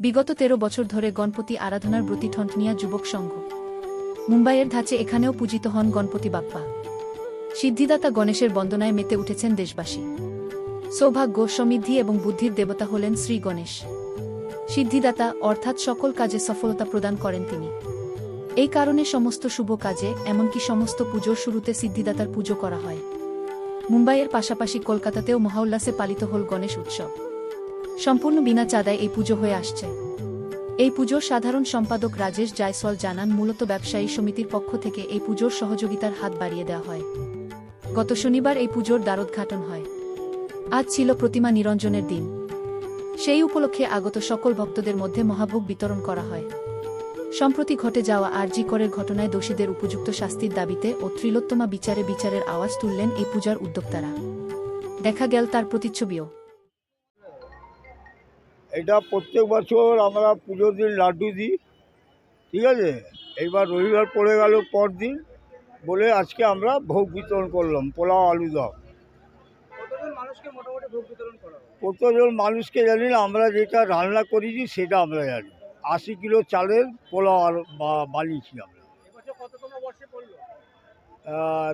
বিগত তেরো বছর ধরে গণপতি আরাধনার ব্রতী ঠন্টনিয়া যুবক সংঘ। মুম্বাইয়ের ধাঁচে এখানেও পূজিত হন গণপতি বাপ্পা। সিদ্ধিদাতা গণেশের বন্দনায় মেতে উঠেছেন দেশবাসী। সৌভাগ্য, সমৃদ্ধি এবং বুদ্ধির দেবতা হলেন শ্রী গণেশ। সিদ্ধিদাতা অর্থাৎ সকল কাজে সফলতা প্রদান করেন তিনি। এই কারণে সমস্ত শুভ কাজে, এমনকি সমস্ত পুজোর শুরুতে সিদ্ধিদাতার পুজো করা হয়। মুম্বাইয়ের পাশাপাশি কলকাতাতেও মহাউল্লাসে পালিত হল গণেশ উৎসব। সম্পূর্ণ বিনা চাঁদায় এই পুজো হয়ে আসছে। এই পুজোর সাধারণ সম্পাদক রাজেশ জায়সল জানান, মূলত ব্যবসায়ী সমিতির পক্ষ থেকে এই পুজোর সহযোগিতার হাত বাড়িয়ে দেওয়া হয়। গত শনিবার এই পুজোর দ্বারোদ্ঘাটন হয়। আজ ছিল প্রতিমা নিরঞ্জনের দিন। সেই উপলক্ষে আগত সকল ভক্তদের মধ্যে মহাভোগ বিতরণ করা হয়। সম্প্রতি ঘটে যাওয়া আরজি করের ঘটনায় দোষীদের উপযুক্ত শাস্তির দাবিতে ও ত্রিলোত্তমা বিচারে বিচারের আওয়াজ তুললেন এই পূজার উদ্যোক্তারা। দেখা গেল তার প্রতিচ্ছবিও। এটা প্রত্যেক বছর আমরা পুজোর দিন লাড্ডু দিই ঠিক আছে? এইবার রবিবার পড়ে গেল পর দিন বলে আজকে আমরা ভোগ বিতরণ করলাম পোলাও আলু দম। কতজন মানুষকে জানি না আমরা যেটা রান্না করেছি সেটা আমরা জানি। আশি কিলো চালের পোলাও আলু বা- বানিয়েছি আমরা।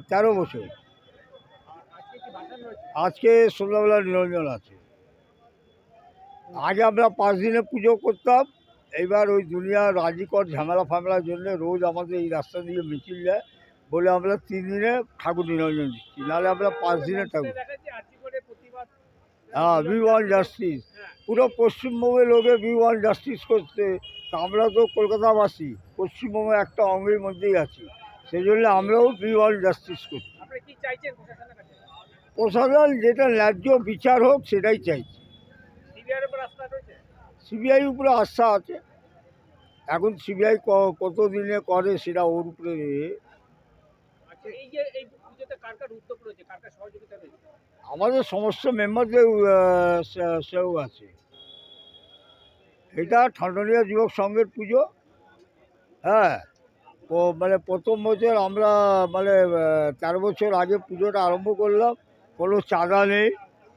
তেরো বছর। আজকে সন্ধ্যাবেলা নিরঞ্জন আছে। আগে আমরা পাঁচ দিনে পুজো করতাম এইবার ওই দুনিয়ার রাজিকর ঝামেলা ফামেলার জন্য রোজ আমাদের এই রাস্তা দিয়ে মিছিল যায় বলে আমরা তিন দিনে ঠাকুর নিরঞ্জন দিচ্ছি নাহলে আমরা পাঁচ দিনে ঠাকুর। হ্যাঁ ভি ওয়ান জাস্টিস। পুরো পশ্চিমবঙ্গের লোকে বি ওয়ান জাস্টিস করতে তা আমরা তো কলকাতাবাসী পশ্চিমবঙ্গে একটা অঙ্গের মধ্যেই আছি সেই জন্য আমরাও বি ওয়ান জাস্টিস করছি। প্রশাসন যেটা ন্যায্য বিচার হোক সেটাই চাইছি সিবিআর উপর আস্থা রয়েছে সিবিআই উপরে আস্থা আছে। এখন সিবিআই কত দিনে করে সেটা ওর উপরে আমাদের সমস্ত মেম্বারদের সেও আছে। এটা ঠান্ডনিয়া যুবক সংঘের পুজো। হ্যাঁ ও মানে প্রথম বছর আমরা মানে তেরো বছর আগে পুজোটা আরম্ভ করলাম। কোনো চাঁদা নেই।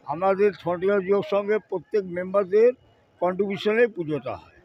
আমাদের ঠান্ডনিয়া যুবক সংঘের প্রত্যেক মেম্বারদের কন্ট্রিবিউশনে পুজোটা হয়।